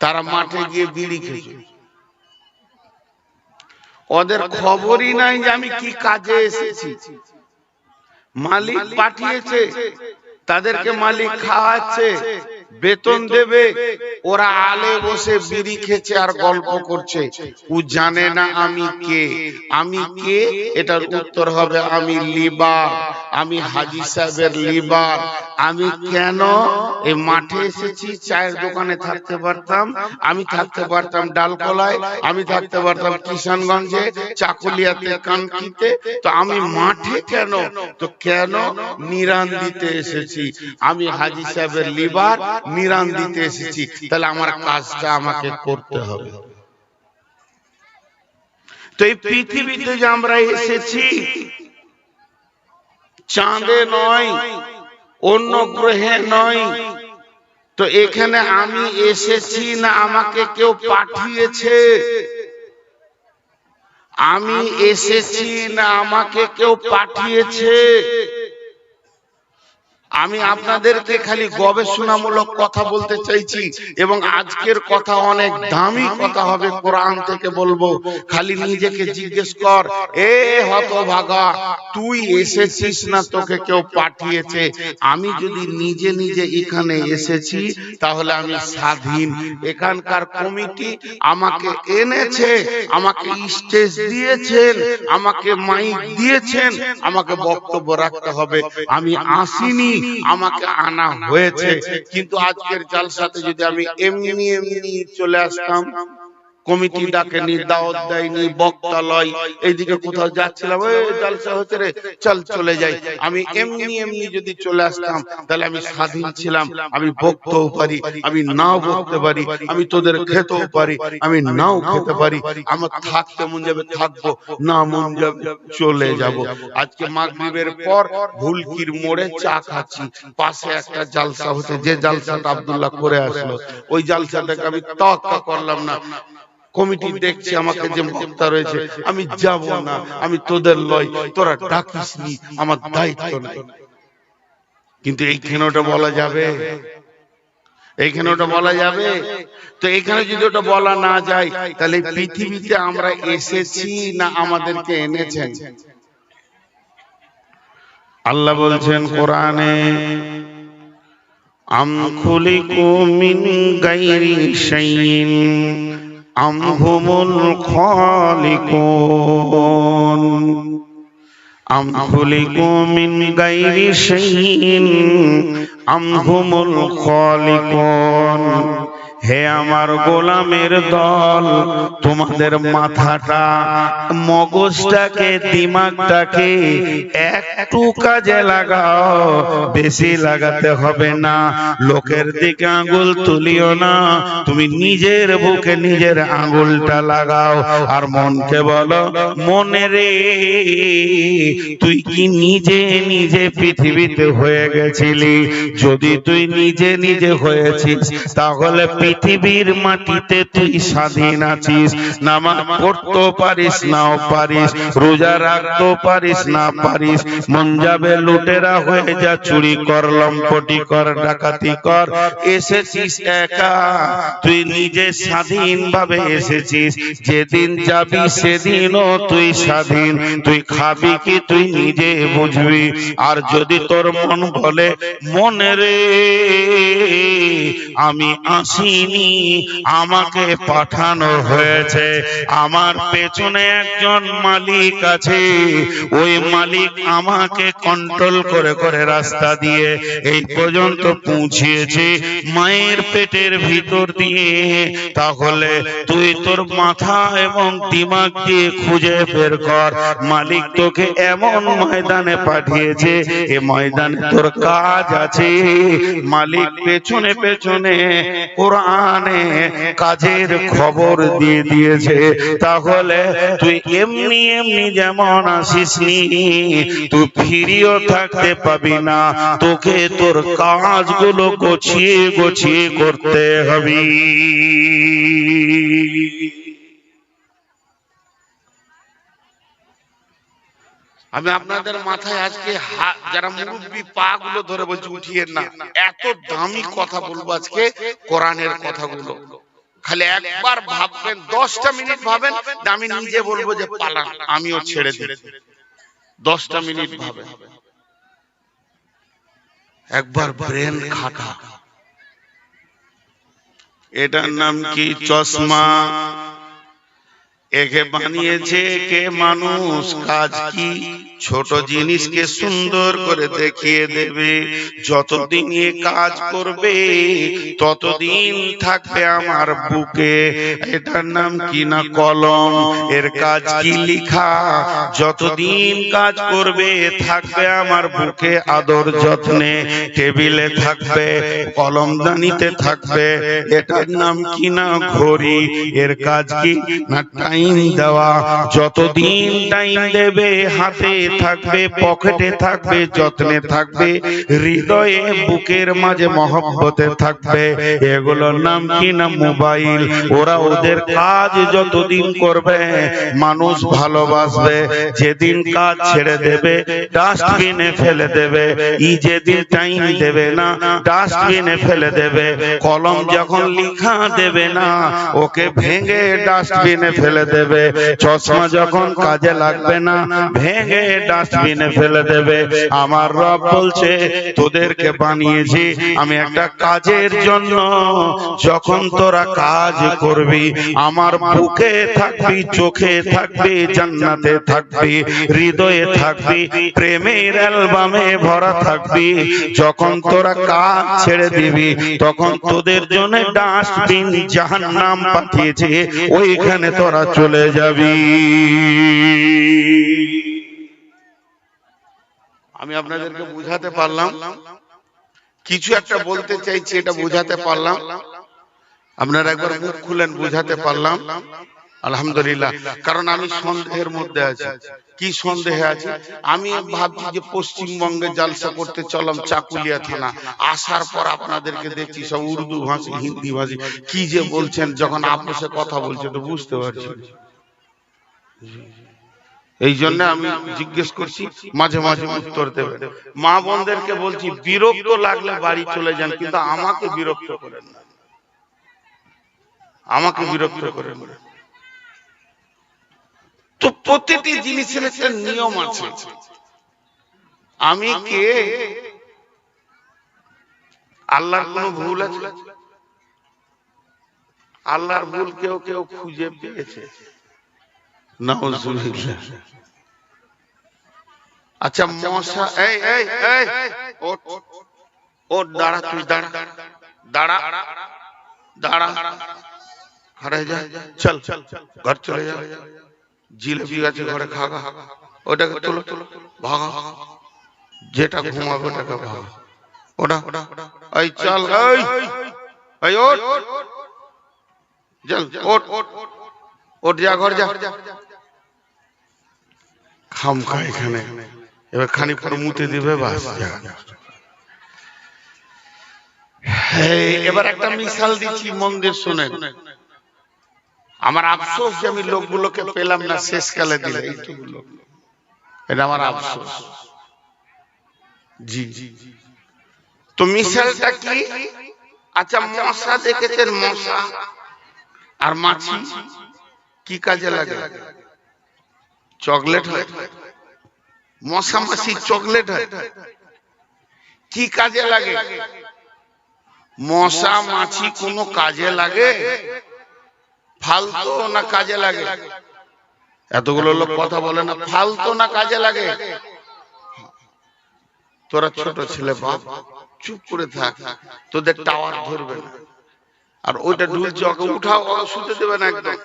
তারা মাঠে গিয়ে বিড়ি খেয়েছে। ওদের খবরই নাই যে আমি কি কাজে এসেছি। মালিক পাঠিয়েছে তাদেরকে মালিক খাওয়াচ্ছে বেতন দেবে ওরা আলে বসে বিড়ি খেছে আর গল্প করছে। ও জানে না আমি কে। আমি কে? এটার উত্তর হবে আমি লিবার। আমি হাজি সাহেবের লিবার। আমি কেন এই মাঠে এসেছি? চায়ের দোকানে থাকতে পারতাম। আমি থাকতে পারতাম ডালকলায়। আমি থাকতে পারতাম কিষানগঞ্জে চাকুলিয়াতে কানকিতে। তো আমি মাঠে কেন? তো কেন নিরান দিতে এসেছি? আমি হাজি সাহেবের লিবার নিরান দিতে এসেছি। তাহলে আমার কাজটা আমাকে করতে হবে। তো এই পৃথিবীতে যে আমরা এসেছি চাঁদে নয়, অন্য গ্রহে নয়। তো এখানে আমি এসেছি না আমাকে কেউ পাঠিয়েছে? আমি এসেছি না আমাকে কেউ পাঠিয়েছে? আমি আপনাদেরকে খালি গবেষণামূলক কথা বলতে চাইছি এবং আজকের কথা অনেক দামি কথা হবে কোরআন থেকে বলব। খালি নিজেকে জিজ্ঞেস কর, এ হতভাগা, তুই এসেছিস না তোকে কেউ পাঠিয়েছে? আমি যদি নিজে নিজে এখানে এসেছি, তাহলে আমি স্বাধীন। এখানকার কমিটি আমাকে এনেছে, আমাকে স্টেজ দিয়েছেন, আমাকে মাইক দিয়েছেন, আমাকে বক্তব্য রাখতে হবে। আমি আসিনি আমাকে আনা হয়েছে। কিন্তু আজকের জালসাতে যদি আমি এমনি এমনি চলে আসতাম কমিটি ডাকেনি দাওয়াত দেয়নি বক্তালয় এইদিকে কোথাও যাচ্ছিলাম ওই জালসা হচ্ছে রে চল চলে যাই। আমি এমনি এমনি যদি চলে আসতাম তাহলে আমি স্বাধীন ছিলাম আমি বকতেও পারি আমি নাও বকতে পারি আমি তোদের খেতেও পারি আমি নাও খেতে পারি আমার থাকতে মন যাবে থাকব না মন যাবে চলে যাব। আজকে মাগরিবের পর ভুলকির মোড়ে চা খাচ্ছি পাশে একটা জালসা হচ্ছে যে জালসাটা আব্দুল্লাহ করে আসলো ওই জালসাটাকে আমি তক্কা করলাম না কমিটি দেখছে আমাকে যে বক্তা রয়েছে আমি যাব না আমি তোদের লয় তোরা ডাকিস নি আমার দায়িত্ব নাই। কিন্তু এইখানে ওটা বলা যাবে? এইখানে ওটা বলা যাবে? তো এখানে যদি ওটা বলা না যায় তাহলে পৃথিবীতে আমরা এসেছি না আমাদেরকে এনেছেন? আল্লাহ বলছেন কোরআনে আম খুলিকু মিন শাইইন। আম হুমুল খালিকুন। আম খুলিকু মিন গাইরি শাইইন। আম হুমুল খালিকুন। হে আমার গোলামের দল, তোমাদের মাথাটা, মগজটাকে, দিমাগটাকে একটু কাজে লাগাও, বেশি লাগাতে হবে না। লোকের দিকে আঙ্গুল তুলিও না, তুমি নিজের বুকে নিজের আঙ্গুলটা লাগাও। আর মনকে বলো, মনে রে, তুই কি নিজে নিজে পৃথিবীতে হয়ে গেছিলি? যদি তুই নিজে নিজে হয়েছিস, তাহলে পৃথিবীর মাটিতে তুই স্বাধীন আছিস, নামাজ পড়তে পারিস, নাও পারিস, রোজা রাখতে পারিস, না পারিস, মন যাবে লুটেরা হয়ে যা, চুরি কর, লম্পটি কর, ডাকাতি কর, এসেছিস একা, তুই নিজে স্বাধীন ভাবে এসেছিস, যেদিন যাবি সেদিনও তুই স্বাধীন, তুই খাবি কি তুই নিজে বুঝবি, আর যদি তোর মন বলে, মনে রে, আমি আসিনি আমাকে পাঠানো হয়েছে। আমার পেছনে একজন মালিক আছে। ওই মালিক আমাকে কন্ট্রোল করে করে রাস্তা দিয়ে এই পর্যন্ত পৌঁছিয়েছে মায়ের পেটের ভিতর দিয়ে। তাহলে তুই তোর মাথা এবং দিমাগ দিয়ে খুঁজে বের কর। মালিক তোকে এমন ময়দানে পাঠিয়েছে, এ ময়দানে তোর কাজ আছে। মালিক পেছনে পেছনে কোরআনে কাজের খবর দিয়ে দিয়েছে। তাহলে তুই এমনি এমনি যেমন আসিস নি, তুই ফিরিও থাকতে পাবি না। তোকে তোর কাজগুলো গোছিয়ে গোছিয়ে করতে হবে। আমি আপনাদের মাথায় আজকে যারা মুরব্বী পা গুলো ধরে বলছি উঠিয়ে না। এত দামি কথা বলব আজকে কোরআনের কথাগুলো। খালি একবার ভাববেন, দশটা মিনিট ভাবেন আমি নিজে বলব যে পালান, আমিও ছেড়ে দিই। দশটা মিনিট ভাবেন। একবার ব্রেন খাটা। এটার নাম কি? চশমা। একে বানিয়েছে কে মানুষ? কাজ কি? ছোট জিনিসকে সুন্দর করে দেখিয়ে দেবে। যতদিন এ কাজ করবে ততদিন থাকবে আমার বুকে। এটার নাম কি না কলম? এর কাজ কি লিখা? যতদিন কাজ করবে থাকবে আমার বুকে আদর যত্নে। টেবিলে থাকবে কলমদানিতে থাকবে। এটার নাম কি না ঘড়ি? এর কাজ কি না টাইম দেওয়া? যতদিন টাইম দেবে হাতে থাকবে পকেটে থাকবে যত্নে থাকবে হৃদয়ে বুকের মাঝে মহব্বতে থাকবে। এগুলোর নাম কি না মোবাইল? ওরা ওদের কাজ যতদিন করবে মানুষ ভালোবাসবে। যেদিন কাজ ছেড়ে দেবে ডাস্টবিনে ফেলে দেবে। ই যেদিন টাইম দেবে না ডাস্টবিনে ফেলে দেবে। কলম যখন লিখা দেবে না ওকে ভেঙে ডাস্টবিনে ফেলে দেবে। চশমা যখন কাজে লাগবে না ভেঙে ডাস্টবিনে ফেলে দেবে। আমার রব বলছে, তোদেরকে বানিয়েছি আমি একটা কাজের জন্য। যখন তোরা কাজ করবি, আমার বুকে থাকবি, চোখে থাকবি, জান্নাতে থাকবি, হৃদয়ে থাকবি, প্রেমের অ্যালবামে ভরা থাকবি। যখন তোরা কাজ ছেড়ে দিবি, তখন তোদের জন্য ডাস্টবিন জাহান নাম পাঠিয়েছে। ওইখানে তোরা চলে যাবি। আমি আপনাদেরকে বুঝাতে পারলাম। কিছু একটা বলতে চাইছি, এটা বুঝাতে পারলাম। আপনারা একবার মুখ খুলেন, বুঝাতে পারলাম। আলহামদুলিল্লাহ। কারণ আমি সন্দেহের মধ্যে আছি। কি সন্দেহে আছি? আমি ভাবছি যে পশ্চিমবঙ্গে জালসা করতে চলাম চাকুলিয়া থানা। আসার পর আপনাদেরকে দেখছি সব উর্দু ভাষী, হিন্দি ভাষী। কি যে বলছেন, যখন আপোষে কথা বলছে তো বুঝতে পারছি। এই জন্য আমি জিজ্ঞেস করছি, মাঝে মাঝে উত্তর দেবে মা বোনদেরকে বলছি, বিরক্ত লাগলে বাড়ি চলে যান, কিন্তু আমাকে বিরক্ত করেন না। আমাকে বিরক্ত করেন তো প্রতিটি জিনিসের একটা নিয়ম আছে। আমি কে? আল্লাহর কোন ভুল আছে? আল্লাহর ভুল কেউ কেউ খুঁজে পেয়েছে। আচ্ছা মশা এই এই এই দাঁড়া তুই দাঁড়া দাঁড়া দাঁড়া হারাই যা চল ঘর চলে যা আছে ঘরে খাগা ওটাকে তোলো ভাগা যেটা ঘুমাবে ওটাকে ভাগা ওটা এই চল এই এই ওঠ চল ওঠ ওঠ যা ঘর যা খামখা এখানে। এবার খানিক পর মুতে দিবে, বাস এবার একটা মিশাল দিচ্ছি, মন্দির শুনেন। আমার আফসোস যে আমি লোকগুলোকে পেলাম না, শেষকালে দিলে এটা আমার আফসোস। জি। তো মিশালটা কি? আচ্ছা মশা দেখেছেন মশা? আর মাছি? কি কাজে লাগে? চকলেট হয়। মশামাছি চকলেট হয়। কি কাজে লাগে? মশা, মাছি কোনো কাজে লাগে? ফালতু না কাজে লাগে? এতগুলো লোক কথা বলে না, ফালতু না কাজে লাগে? তোরা ছোট ছেলে বাপ, চুপ করে থাক, তোদের টাওয়ার ধরবে না। আর ওইটা ঢুলছে, ওকে উঠাও শুতে দেবে না একদম।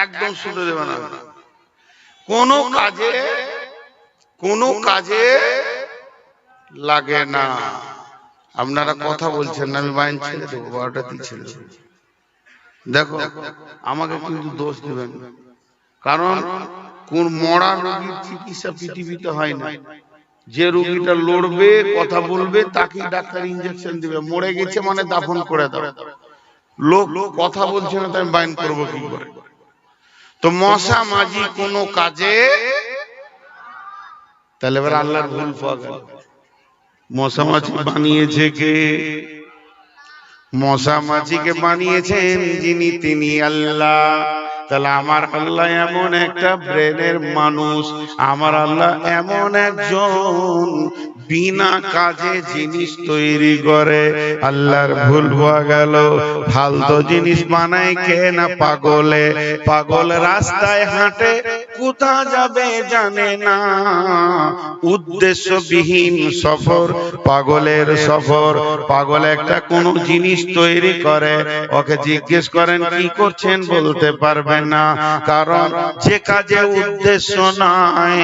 একদম শুতে দেবে না। কোনো কাজে কোনো কাজে লাগে না। আপনারা কথা বলছেন না, আমি বাইন ছেড়ে দেবো, বারোটা দিয়ে ছেড়ে দেবো। দেখো, আমাকে কিন্তু দোষ দেবেন কারণ কোন মরা রোগীর চিকিৎসা পৃথিবীতে হয় না। যে রোগীটা লড়বে, কথা বলবে, তাকেই ডাক্তার ইঞ্জেকশন দিবে। মরে গেছে মানে দাফন করে দাও। লোক কথা বলছে না তো আমি বাইন করব কি করে? তো মশা মাঝি কোনো কাজে, তাহলে এবার আল্লাহর ভুল পাওয়া গেল। মশা মাছি বানিয়েছে কে? মশা মাছিকে বানিয়েছেন যিনি তিনি আল্লাহ। তাহলে আমার আল্লাহ এমন একটা ব্রেনের মানুষ, আমার আল্লাহ এমন একজন বিনা কাজে জিনিস তৈরি করে। আল্লাহর ভুল হওয়া গেল। ফালতু জিনিস বানায় কে না পাগলে? পাগল? রাস্তায় হাঁটে। কোথা যাবে জানে না। উদ্দেশ্যবিহীন সফর, পাগলের সফর। পাগল একটা কোন জিনিস তৈরি করে, ওকে জিজ্ঞেস করেন, কি করছেন? বলতে পারবেন না। কারণ যে কাজে উদ্দেশ্য নাই,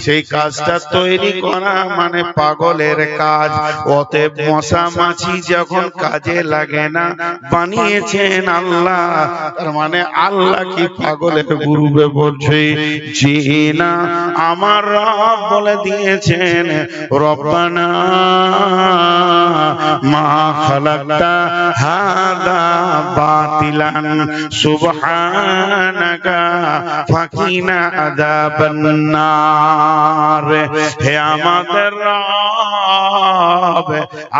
সেই কাজটা তৈরি করা মানে পাগলের কাজ। অতএব মশা মাছি যখন কাজে লাগে না, বানিয়েছেন আল্লাহ, তার মানে আল্লাহ কি পাগলের গুরুবে বলছে? জি না আমার রব বলে দিয়েছেন, রব্বানা, মা খালাকতা হাদা বাতিলান, সুবহানাকা ফাকিনা আযাবান নার। হে আমাদের রব,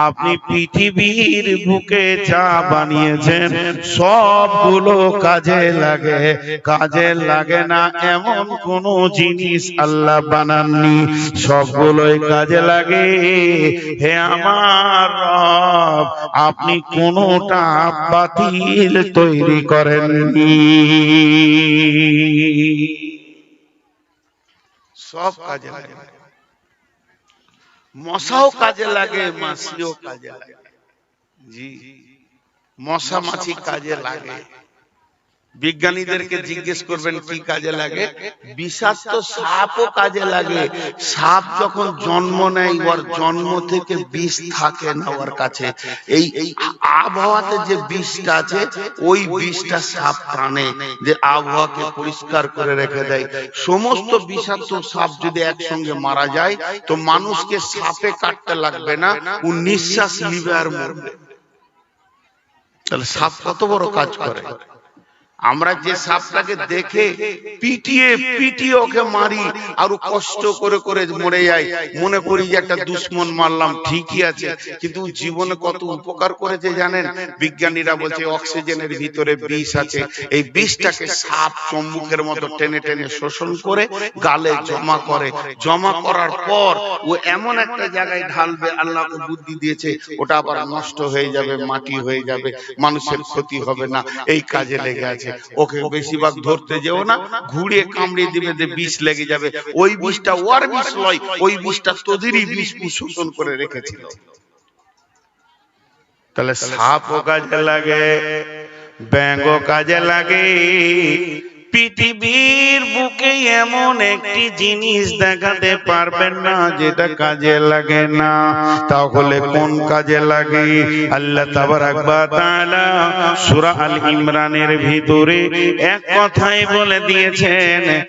আপনি পৃথিবীর বুকে যা বানিয়েছেন, সবগুলো কাজে লাগে। কাজে লাগে না এমন কোন জিনিস আল্লাহ বানাননি। সবগুলোই কাজে লাগে। হে আমার রব আপনি কোনটা বাতিল তৈরি করেননি। সব কাজে লাগে। মশাও কাজে লাগে মাছিও কাজে লাগে। জি মশা মাছি কাজে লাগে। বিজ্ঞানীদেরকে জিজ্ঞেস করবেন কি কাজে লাগে? বিষাক্ত সাপও কাজে লাগে। সাপ যখন জন্ম নেয়, ওর জন্ম থেকে বিষ থাকে না ওর কাছে। এই আবহাওয়াতে যে বিষটা আছে, ওই বিষটা সাপ টানে, যে আবহাওয়াকে পরিষ্কার করে রেখে দেয়। সমস্ত বিষাক্ত সাপ যদি একসঙ্গে মারা যায়, তো মানুষকে সাপে কাটতে লাগবে না, ও নিঃশ্বাস নিবে আর মরবে। তাহলে সাপ কত বড় কাজ করে? আমরা যে সাপটাকে দেখে পিটিয়ে পিটিয়ে ওকে মারি, আর কষ্ট করে করে মরে যায় মনে করি যে একটা দুশ্মন মারলাম, ঠিকই আছে। কিন্তু জীবনে কত উপকার করেছে জানেন? বিজ্ঞানীরা বলছে অক্সিজেনের ভিতরে বিষ আছে। এই বিষটাকে সাপ চম্বুকের মতো টেনে টেনে শোষণ করে গালে জমা করে। জমা করার পর ও এমন একটা জায়গায় ঢালবে, আল্লাহকে বুদ্ধি দিয়েছে, ওটা আবার নষ্ট হয়ে যাবে, মাটি হয়ে যাবে, মানুষের ক্ষতি হবে না। এই কাজে লেগে আছে। ওকে বেশিরভাগ ধরতে যেও না ঘুরে কামড়ে দিবে যে বিষ লেগে যাবে। ওই বিষটা ওর বিষ নয় ওই বিষটা তোদেরই বিষ শোষণ করে রেখেছিল। তাহলে সাপও কাজে লাগে ব্যাঙ্গ কাজে লাগে। পৃথিবীর বুকে এমন একটি জিনিস দেখাতে পারবেন না, যেটা কাজে লাগে না। তাহলে কোন কাজে লাগে? আল্লাহ তাআলা আল ইমরানের ভিতরে এক কথাই বলে দিয়েছেন